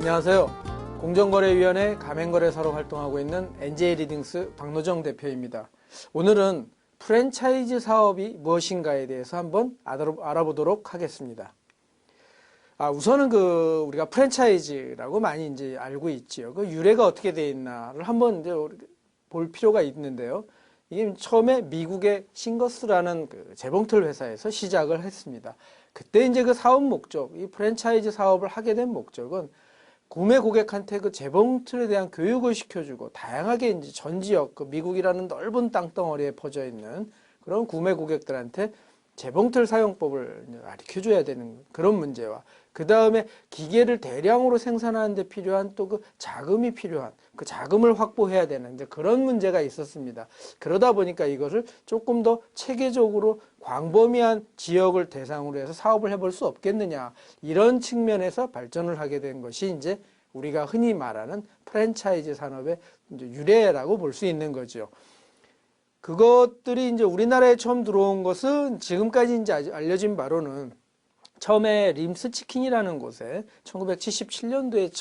안녕하세요. 공정거래위원회 가맹거래사로 활동하고 있는 NJ리딩스 박노정 대표입니다. 오늘은 프랜차이즈 사업이 무엇인가에 대해서 한번 알아- 알아보도록 하겠습니다. 아, 우선은 그 우리가 프랜차이즈라고 많이 이제 알고 있지요. 그 유래가 어떻게 되어 있나를 한번 이제 볼 필요가 있는데요. 이게 처음에 미국의 싱거스라는 그 재봉틀 회사에서 시작을 했습니다. 그때 이제 그 사업 목적, 이 프랜차이즈 사업을 하게 된 목적은 구매 고객한테 그 재봉틀에 대한 교육을 시켜주고 다양하게 이제 전 지역 그 미국이라는 넓은 땅덩어리에 퍼져 있는 그런 구매 고객들한테 재봉틀 사용법을 가르쳐 줘야 되는 그런 문제와 그 다음에 기계를 대량으로 생산하는 데 필요한 또 그 자금이 필요한 그 자금을 확보해야 되는 이제 그런 문제가 있었습니다. 그러다 보니까 이것을 조금 더 체계적으로 광범위한 지역을 대상으로 해서 사업을 해볼 수 없겠느냐 이런 측면에서 발전을 하게 된 것이 이제 우리가 흔히 말하는 프랜차이즈 산업의 유래라고 볼 수 있는 거죠. 그것들이 이제 우리나라에 처음 들어온 것은 지금까지 이제 알려진 바로는 처음에 림스 치킨이라는 곳에 1977년도에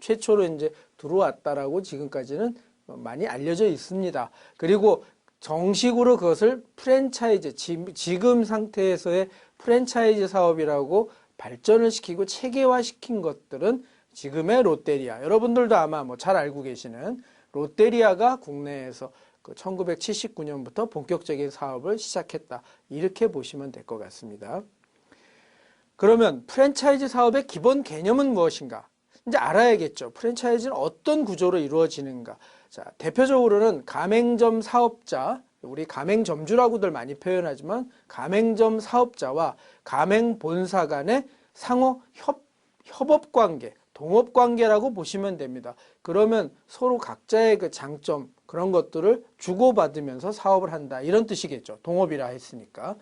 최초로 이제 들어왔다라고 지금까지는 많이 알려져 있습니다. 그리고 정식으로 그것을 프랜차이즈, 지- 지금 상태에서의 프랜차이즈 사업이라고 발전을 시키고 체계화시킨 것들은 지금의 롯데리아. 여러분들도 아마 뭐 잘 알고 계시는 롯데리아가 국내에서 그 1979년부터 본격적인 사업을 시작했다. 이렇게 보시면 될 것 같습니다. 그러면 프랜차이즈 사업의 기본 개념은 무엇인가? 이제 알아야겠죠. 프랜차이즈는 어떤 구조로 이루어지는가? 자, 대표적으로는 가맹점 사업자, 우리 가맹점주라고들 많이 표현하지만 가맹점 사업자와 가맹 본사 간의 상호 협, 협업 관계, 동업 관계라고 보시면 됩니다. 그러면 서로 각자의 그 장점 그런 것들을 주고받으면서 사업을 한다. 이런 뜻이겠죠. 동업이라 했으니까.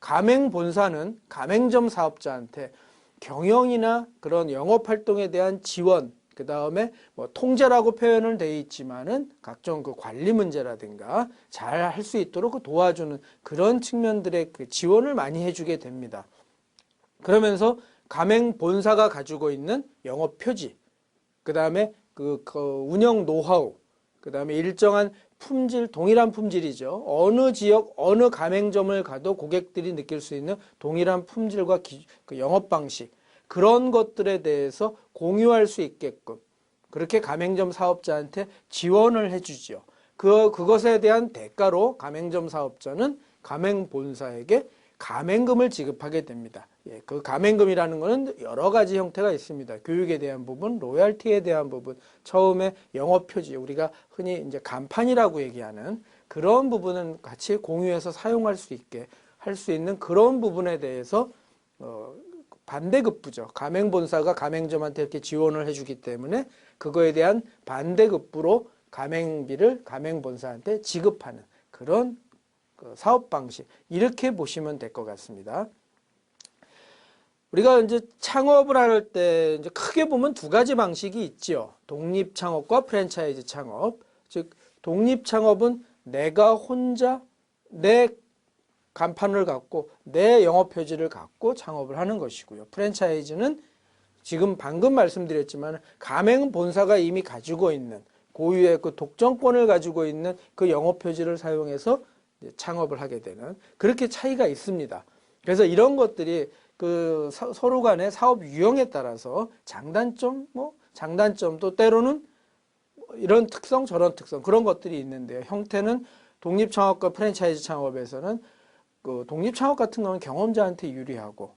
가맹 본사는 가맹점 사업자한테 경영이나 그런 영업 활동에 대한 지원, 그 다음에 뭐 통제라고 표현을 돼 있지만은 각종 그 관리 문제라든가 잘 할 수 있도록 그 도와주는 그런 측면들의 그 지원을 많이 해주게 됩니다. 그러면서 가맹 본사가 가지고 있는 영업 표지, 그 다음에 그, 그 운영 노하우, 그 다음에 일정한 품질, 동일한 품질이죠. 어느 지역, 어느 가맹점을 가도 고객들이 느낄 수 있는 동일한 품질과 기, 그 영업 방식, 그런 것들에 대해서 공유할 수 있게끔 그렇게 가맹점 사업자한테 지원을 해주죠. 그, 그것에 대한 대가로 가맹점 사업자는 가맹 본사에게 가맹금을 지급하게 됩니다. 예, 그 가맹금이라는 것은 여러 가지 형태가 있습니다. 교육에 대한 부분, 로얄티에 대한 부분, 처음에 영업 표지, 우리가 흔히 이제 간판이라고 얘기하는 그런 부분은 같이 공유해서 사용할 수 있게 할 수 있는 그런 부분에 대해서 어, 반대급부죠. 가맹본사가 가맹점한테 이렇게 지원을 해주기 때문에 그거에 대한 반대급부로 가맹비를 가맹본사한테 지급하는 그런 그 사업 방식 이렇게 보시면 될 것 같습니다. 우리가 이제 창업을 할 때 이제 크게 보면 두 가지 방식이 있죠. 독립 창업과 프랜차이즈 창업. 즉 독립 창업은 내가 혼자 내 간판을 갖고 내 영업 표지를 갖고 창업을 하는 것이고요. 프랜차이즈는 지금 방금 말씀드렸지만 가맹 본사가 이미 가지고 있는 고유의 그 독점권을 가지고 있는 그 영업 표지를 사용해서 창업을 하게 되는 그렇게 차이가 있습니다. 그래서 이런 것들이 그 서- 서로 간의 사업 유형에 따라서 장단점, 뭐 장단점 또 때로는 이런 특성 저런 특성 그런 것들이 있는데요. 형태는 독립 창업과 프랜차이즈 창업에서는 그 독립 창업 같은 경우는 경험자한테 유리하고